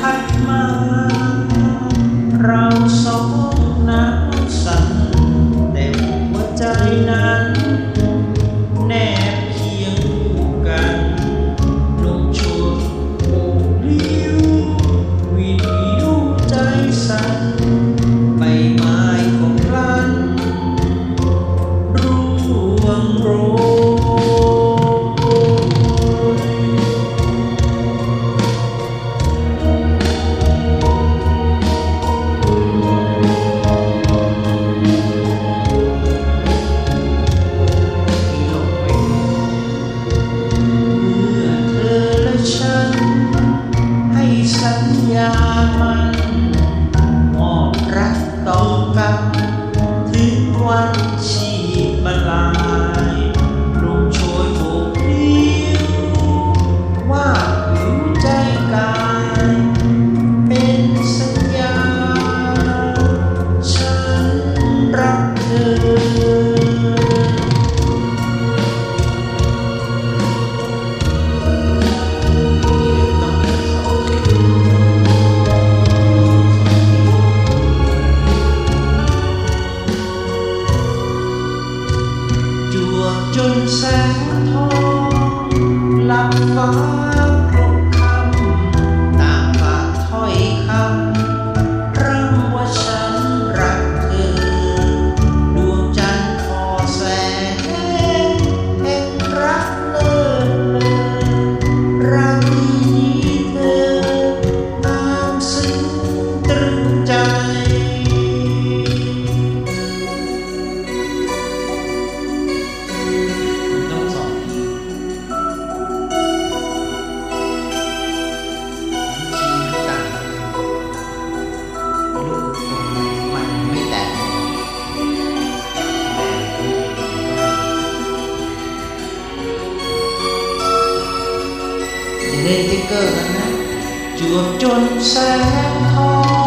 พัดมา เราสองน้นสั่นแต่หัวใจนั้น diamond จนแสงทองหลับฟ้า lên cái cơ hắn chúa trôn sáng thôi